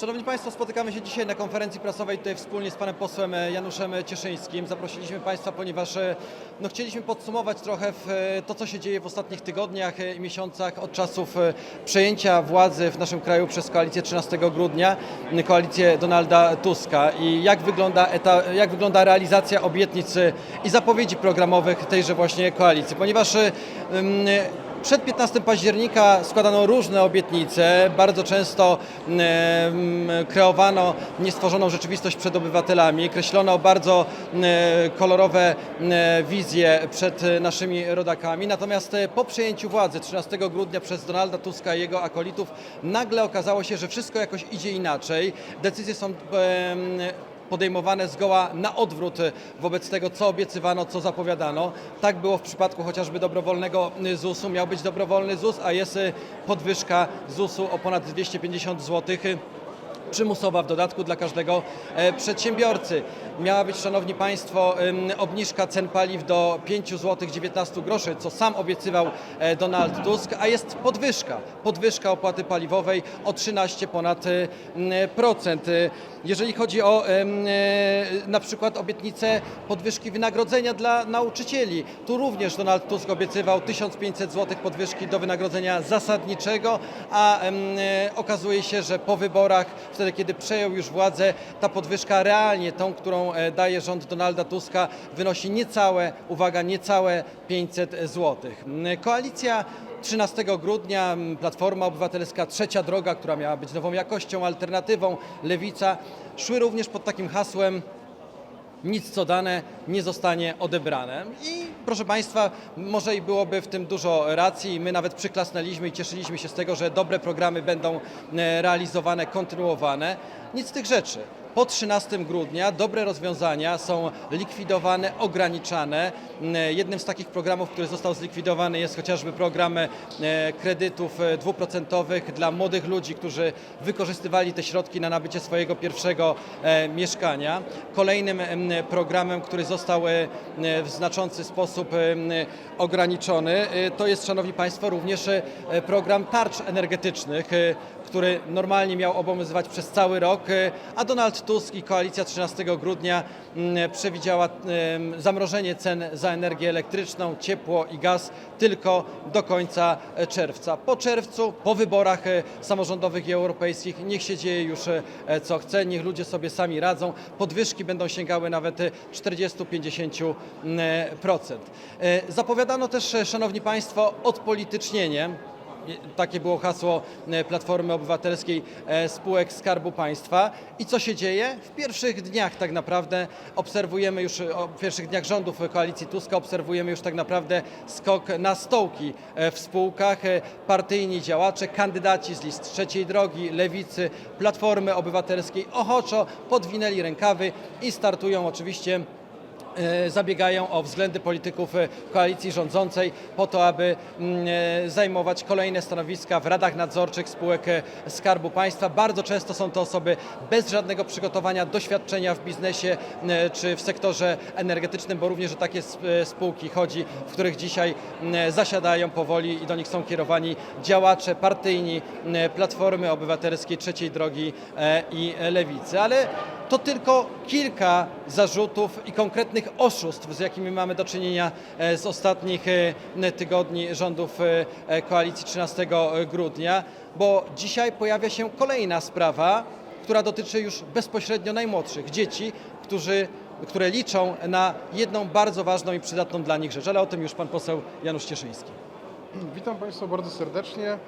Szanowni Państwo, spotykamy się dzisiaj na konferencji prasowej tutaj wspólnie z panem posłem e, Januszem Cieszyńskim. Zaprosiliśmy Państwa, ponieważ e, no, chcieliśmy podsumować trochę e, to, co się dzieje w ostatnich tygodniach e, i miesiącach od czasów e, przejęcia władzy w naszym kraju przez koalicję 13 grudnia, koalicję Donalda Tuska i jak wygląda, eta, jak wygląda realizacja obietnic e, i zapowiedzi programowych tejże właśnie koalicji. Ponieważ e, przed 15 października składano różne obietnice, bardzo często em, kreowano niestworzoną rzeczywistość przed obywatelami, kreślono bardzo em, kolorowe wizje przed naszymi rodakami, natomiast e, po przejęciu władzy 13 grudnia przez Donalda Tuska i jego akolitów nagle okazało się, że wszystko jakoś idzie inaczej, decyzje są podejmowane zgoła na odwrót wobec tego, co obiecywano, co zapowiadano. Tak było w przypadku chociażby dobrowolnego ZUS-u. Miał być dobrowolny ZUS, a jest podwyżka ZUS-u o ponad 250 zł przymusowa w dodatku dla każdego e, przedsiębiorcy. Miała być, Szanowni Państwo, obniżka cen paliw do 5 zł 19 groszy, co sam obiecywał e, Donald Tusk, a jest podwyżka. Podwyżka opłaty paliwowej o 13 ponad y, procent. Y, Jeżeli chodzi o y, na przykład obietnicę podwyżki wynagrodzenia dla nauczycieli, tu również Donald Tusk obiecywał 1500 zł podwyżki do wynagrodzenia zasadniczego, a okazuje się, że po wyborach, kiedy przejął już władzę, ta podwyżka realnie, tą, którą e, daje rząd Donalda Tuska, wynosi niecałe, uwaga, niecałe 500 zł. Koalicja 13 grudnia m, Platforma Obywatelska, Trzecia Droga, która miała być nową jakością, alternatywą, Lewica, szły również pod takim hasłem nic co dane nie zostanie odebrane. I proszę Państwa, może i byłoby w tym dużo racji. My nawet przyklasnęliśmy i cieszyliśmy się z tego, że dobre programy będą e, realizowane, kontynuowane. Nic z tych rzeczy. Po 13 grudnia dobre rozwiązania są likwidowane, ograniczane. M, Jednym z takich programów, który został zlikwidowany jest chociażby program e, kredytów e, dwuprocentowych dla młodych ludzi, którzy wykorzystywali te środki na nabycie swojego pierwszego e, mieszkania. Kolejnym em, programem, który został e, w znaczący sposób ograniczony, to jest, Szanowni Państwo, również program tarcz energetycznych, który normalnie miał obowiązywać przez cały rok, e, a Donald Tusk i koalicja 13 grudnia mm, przewidziała zamrożenie cen za energię elektryczną, ciepło i gaz tylko do końca e, czerwca. Po czerwcu, po wyborach e, samorządowych i europejskich, niech się dzieje już co chce, niech ludzie sobie sami radzą. Podwyżki będą sięgały nawet e, 40-50%. E, Zapowiadano też, Szanowni Państwo, odpolitycznienie takie było hasło e, Platformy Obywatelskiej e, spółek Skarbu Państwa. I co się dzieje? W pierwszych dniach tak naprawdę obserwujemy już, e, w pierwszych dniach rządów koalicji Tuska obserwujemy już tak naprawdę skok na stołki w spółkach. Partyjni działacze, kandydaci z list Trzeciej Drogi, Lewicy, Platformy Obywatelskiej ochoczo podwinęli rękawy i startują oczywiście zabiegają o względy polityków e, koalicji rządzącej po to, aby mm, e, zajmować kolejne stanowiska w radach nadzorczych spółek e, Skarbu Państwa. Bardzo często są to osoby bez żadnego przygotowania, doświadczenia w biznesie e, czy w sektorze energetycznym, bo również o takie sp- e, spółki chodzi, w których dzisiaj mm, zasiadają powoli i do nich są kierowani działacze partyjni mm, Platformy Obywatelskiej, Trzeciej Drogi e, i Lewicy. Ale to tylko kilka zarzutów i konkretnych oszustw, z jakimi mamy do czynienia e, z ostatnich e, tygodni rządów e, koalicji 13 grudnia, bo dzisiaj pojawia się kolejna sprawa, która dotyczy już bezpośrednio najmłodszych dzieci, którzy, które liczą na jedną bardzo ważną i przydatną dla nich rzecz, ale o tym już pan poseł Janusz Cieszyński. Witam Państwa bardzo serdecznie.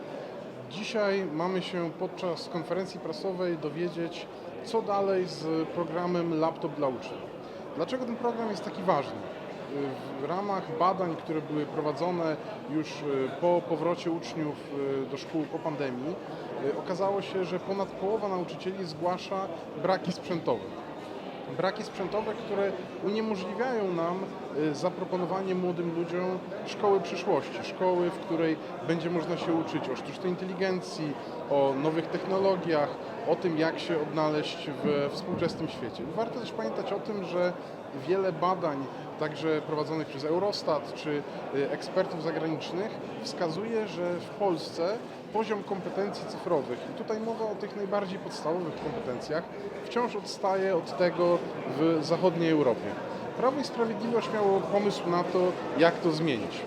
Dzisiaj mamy się podczas konferencji prasowej dowiedzieć, co dalej z programem Laptop dla uczniów. Dlaczego ten program jest taki ważny? W ramach badań, które były prowadzone już y, po powrocie uczniów y, do szkół po pandemii, y, okazało się, że ponad połowa nauczycieli zgłasza braki sprzętowe braki sprzętowe, które uniemożliwiają nam y, zaproponowanie młodym ludziom szkoły przyszłości, szkoły, w której będzie można się uczyć o sztucznej inteligencji, o nowych technologiach, o tym, jak się odnaleźć w współczesnym świecie. Warto też pamiętać o tym, że wiele badań także prowadzonych przez Eurostat czy y, ekspertów zagranicznych, wskazuje, że w Polsce poziom kompetencji cyfrowych, i tutaj mowa o tych najbardziej podstawowych kompetencjach, wciąż odstaje od tego w zachodniej Europie. Prawo i Sprawiedliwość miało pomysł na to, jak to zmienić.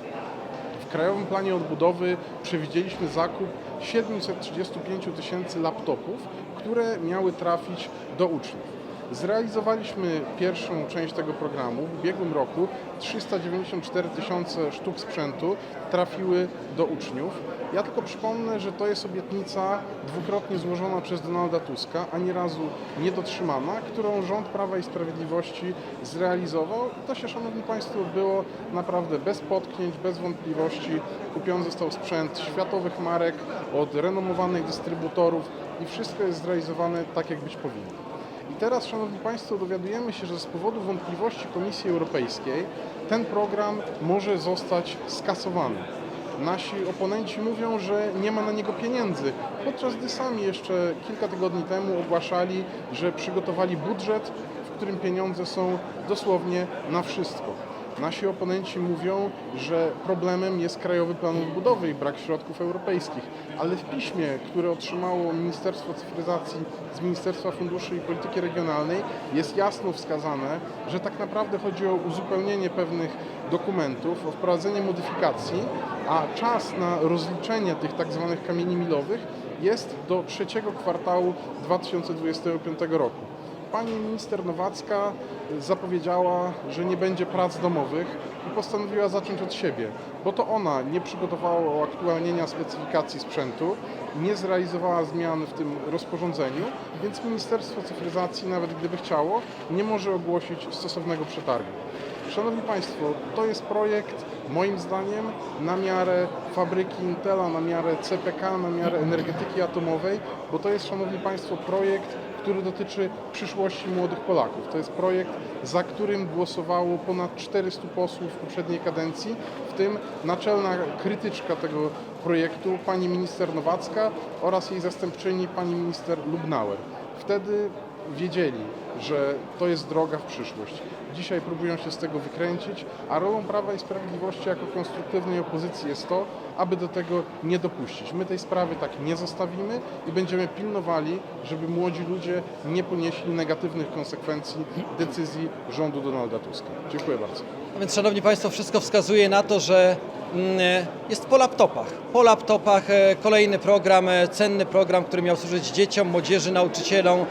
W Krajowym Planie Odbudowy przewidzieliśmy zakup 735 tysięcy laptopów, które miały trafić do uczniów. Zrealizowaliśmy pierwszą część tego programu. W ubiegłym roku 394 tysiące sztuk sprzętu trafiły do uczniów. Ja tylko przypomnę, że to jest obietnica dwukrotnie złożona przez Donalda Tuska, ani razu nie dotrzymana, którą rząd Prawa i Sprawiedliwości zrealizował. To się, Szanowni Państwo, było naprawdę bez potknięć, bez wątpliwości. Kupiony został sprzęt światowych marek od renomowanych dystrybutorów i wszystko jest zrealizowane tak, jak być powinno. I teraz, Szanowni Państwo, dowiadujemy się, że z powodu wątpliwości Komisji Europejskiej ten program może zostać skasowany. Nasi oponenci mówią, że nie ma na niego pieniędzy, podczas gdy sami jeszcze kilka tygodni temu ogłaszali, że przygotowali budżet, w którym pieniądze są dosłownie na wszystko. Nasi oponenci mówią, że problemem jest Krajowy Plan Odbudowy i brak środków europejskich, ale w piśmie, które otrzymało Ministerstwo Cyfryzacji z Ministerstwa Funduszy i Polityki Regionalnej jest jasno wskazane, że tak naprawdę chodzi o uzupełnienie pewnych dokumentów, o wprowadzenie modyfikacji, a czas na rozliczenie tych tak zwanych kamieni milowych jest do trzeciego kwartału 2025 roku. Pani minister Nowacka zapowiedziała, że nie będzie prac domowych i postanowiła zacząć od siebie, bo to ona nie przygotowała uaktualnienia specyfikacji sprzętu, nie zrealizowała zmian w tym rozporządzeniu, więc Ministerstwo Cyfryzacji, nawet gdyby chciało, nie może ogłosić stosownego przetargu. Szanowni Państwo, to jest projekt moim zdaniem na miarę fabryki Intela, na miarę CPK, na miarę energetyki atomowej, bo to jest, Szanowni Państwo, projekt, który dotyczy przyszłości młodych Polaków. To jest projekt, za którym głosowało ponad 400 posłów w poprzedniej kadencji, w tym naczelna krytyczka tego projektu, pani minister Nowacka oraz jej zastępczyni, pani minister Lubnauer. Wtedy wiedzieli, że to jest droga w przyszłość. Dzisiaj próbują się z tego wykręcić, a rolą Prawa i Sprawiedliwości jako konstruktywnej opozycji jest to, aby do tego nie dopuścić. My tej sprawy tak nie zostawimy i będziemy pilnowali, żeby młodzi ludzie nie ponieśli negatywnych konsekwencji decyzji rządu Donalda Tuska. Dziękuję bardzo. A więc, Szanowni Państwo, wszystko wskazuje na to, że mm, jest po laptopach. Po laptopach e, kolejny program, e, cenny program, który miał służyć dzieciom, młodzieży, nauczycielom e,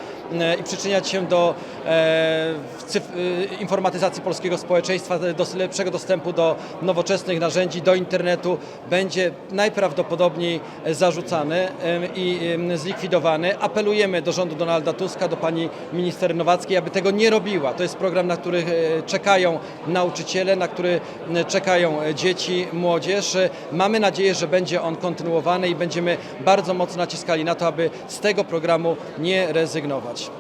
i przyczyniać się do e, e, informatyzacji polskiego społeczeństwa, do lepszego dostępu do nowoczesnych narzędzi, do internetu, będzie najprawdopodobniej zarzucany i zlikwidowany. Apelujemy do rządu Donalda Tuska, do pani minister Nowackiej, aby tego nie robiła. To jest program, na który e, czekają nauczyciele, na który e, czekają e, dzieci, młodzież. E, Mamy nadzieję, że będzie on kontynuowany i będziemy bardzo mocno naciskali na to, aby z tego programu nie rezygnować.